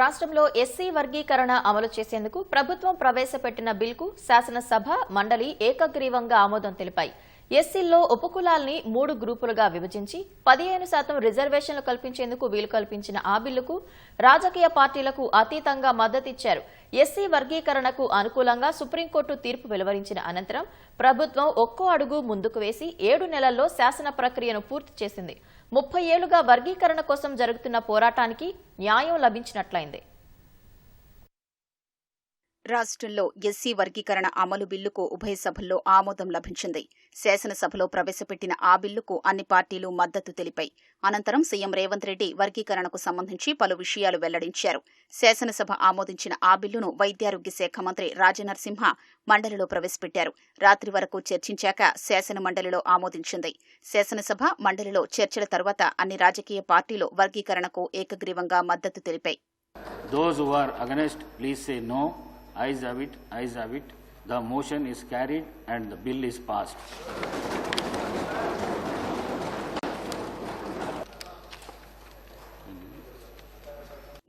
రాష్ట్రంలో ఎస్సీ వర్గీకరణ అమలు చేసేందుకు ప్రభుత్వం ప్రవేశపెట్టిన బిల్కు శాసనసభ మండలి ఏకగ్రీవంగా ఆమోదం తెలిపాయి. ఎస్సీల్లో ఉపకులాల్ని మూడు గ్రూపులుగా విభజించి పదిహేను శాతం రిజర్వేషన్లు కల్పించేందుకు వీలు కల్పించిన ఆ బిల్లుకు రాజకీయ పార్టీలకు అతీతంగా మద్దతిచ్చారు. ఎస్సీ వర్గీకరణకు అనుకూలంగా సుప్రీంకోర్టు తీర్పు వెలువరించిన అనంతరం ప్రభుత్వం ఒక్కో అడుగు ముందుకు వేసి ఏడు నెలల్లో శాసన ప్రక్రియను పూర్తి చేసింది. ముప్పై ఏళ్ళుగా వర్గీకరణ కోసం జరుగుతున్న పోరాటానికి న్యాయం లభించినట్లయింది. రాష్ట్రంలో ఎస్సీ వర్గీకరణ అమలు బిల్లుకు ఉభయ సభల్లో ఆమోదం లభించింది. శాసనసభలో ప్రవేశపెట్టిన ఆ బిల్లుకు అన్ని పార్టీలు మద్దతు తెలిపాయి. అనంతరం సీఎం రేవంత్ రెడ్డి వర్గీకరణకు సంబంధించి పలు విషయాలు వెల్లడించారు. శాసనసభ ఆమోదించిన ఆ బిల్లును వైద్యారోగ్య శాఖ మంత్రి రాజనరసింహ మండలిలో ప్రవేశపెట్టారు. రాత్రి వరకు చర్చించాక శాసన మండలిలో ఆమోదించింది. శాసనసభ మండలిలో చర్చల తర్వాత అన్ని రాజకీయ పార్టీలు వర్గీకరణకు ఏకగ్రీవంగా మద్దతు తెలిపాయి. Those who are against, please say no. Ayes have it, ayes have it. The motion is carried and the bill is passed.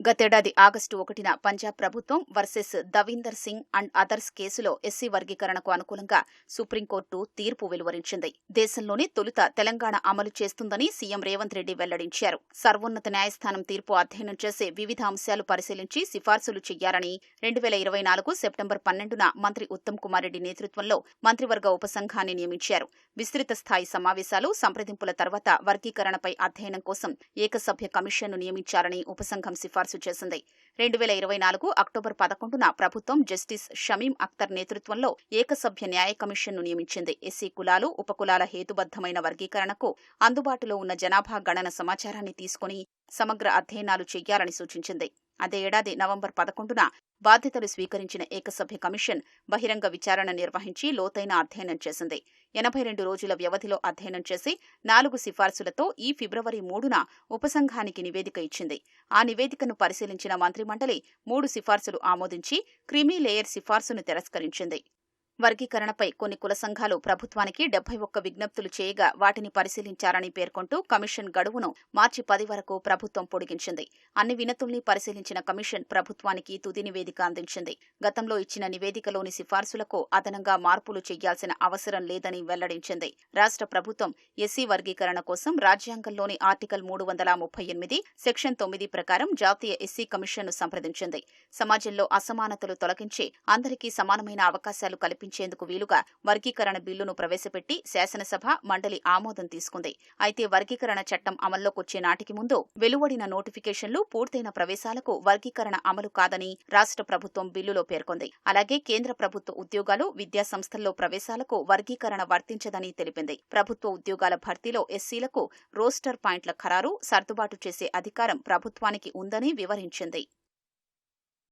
గతేడాది ఆగస్టు ఒకటిన పంజాబ్ ప్రభుత్వం versus Davinder Singh and others కేసులో ఎస్సీ వర్గీకరణకు అనుకూలంగా సుప్రీంకోర్టు తీర్పు వెలువరించింది. దేశంలోనే తొలుత తెలంగాణ అమలు చేస్తుందని సీఎం రేవంత్ రెడ్డి వెల్లడించారు. సర్వోన్నత న్యాయస్థానం తీర్పు అధ్యయనం చేసే వివిధ అంశాలు పరిశీలించి సిఫార్సులు చేయాలని రెండు వేల ఇరవై నాలుగు సెప్టెంబర్ పన్నెండున మంత్రి ఉత్తమ్ కుమార్ రెడ్డి నేతృత్వంలో మంత్రివర్గ ఉపసంఘాన్ని నియమించారు. విస్తృత స్థాయి సమావేశాలు సంప్రదింపుల తర్వాత వర్గీకరణపై అధ్యయనం కోసం ఏకసభ్య కమిషన్ను నియమించాలని ఉపసంఘం సిఫార్సు చేసింది. రెండు వేల ఇరవై నాలుగు అక్టోబర్ పదకొండున ప్రభుత్వం జస్టిస్ షమీం అఖ్తర్ నేతృత్వంలో ఏకసభ్య న్యాయ కమిషన్ను నియమించింది. ఎస్సీ కులాలు ఉపకులాల హేతుబద్దమైన వర్గీకరణకు అందుబాటులో ఉన్న జనాభా గణన సమాచారాన్ని తీసుకుని సమగ్ర అధ్యయనాలు చేయాలని సూచించింది. అదే ఏడాది నవంబర్ పదకొండున బాధ్యతలు స్వీకరించిన ఏకసభ్య కమిషన్ బహిరంగ విచారణ నిర్వహించి లోతైన అధ్యయనం చేసింది. ఎనభై రెండు రోజుల వ్యవధిలో అధ్యయనం చేసి నాలుగు సిఫార్సులతో ఈ ఫిబ్రవరి మూడున ఉపసంఘానికి నివేదిక ఇచ్చింది. ఆ నివేదికను పరిశీలించిన మంత్రిమండలి మూడు సిఫార్సులు ఆమోదించి క్రిమీ లేయర్ సిఫార్సును తిరస్కరించింది. వర్గీకరణపై కొన్ని కుల సంఘాలు ప్రభుత్వానికి డెబ్బై ఒక్క విజ్ఞప్తులు చేయగా వాటిని పరిశీలించారని పేర్కొంటూ కమిషన్ గడువును మార్చి పది వరకు ప్రభుత్వం పొడిగించింది. అన్ని వినతుల్ని పరిశీలించిన కమిషన్ ప్రభుత్వానికి తుది నివేదిక అందించింది. గతంలో ఇచ్చిన నివేదికలోని సిఫార్సులకు అదనంగా మార్పులు చేయాల్సిన అవసరం లేదని వెల్లడించింది. రాష్ట్ర ప్రభుత్వం ఎస్సీ వర్గీకరణ కోసం రాజ్యాంగంలోని ఆర్టికల్ మూడు వందల ముప్పై ఎనిమిది సెక్షన్ తొమ్మిది ప్రకారం జాతీయ ఎస్సీ కమిషన్ను సంప్రదించింది. సమాజంలో అసమానతలు తొలగించి అందరికీ సమానమైన అవకాశాలు కల్పించేందుకు వీలుగా వర్గీకరణ బిల్లును ప్రవేశపెట్టి శాసనసభ మండలి ఆమోదం తీసుకుంది. అయితే వర్గీకరణ చట్టం అమల్లోకొచ్చే నాటికి ముందు వెలువడిన నోటిఫికేషన్లు పూర్తయిన ప్రవేశాలకు వర్గీకరణ అమలు కాదని రాష్ట్ర ప్రభుత్వం బిల్లులో పేర్కొంది. అలాగే కేంద్ర ప్రభుత్వ ఉద్యోగాలు విద్యా సంస్థల్లో ప్రవేశాలకు వర్గీకరణ వర్తించదని తెలిపింది. ప్రభుత్వ ఉద్యోగాల భర్తీలో ఎస్సీలకు రోస్టర్ పాయింట్ల ఖరారు సర్దుబాటు చేసే అధికారం ప్రభుత్వానికి ఉందని వివరించింది.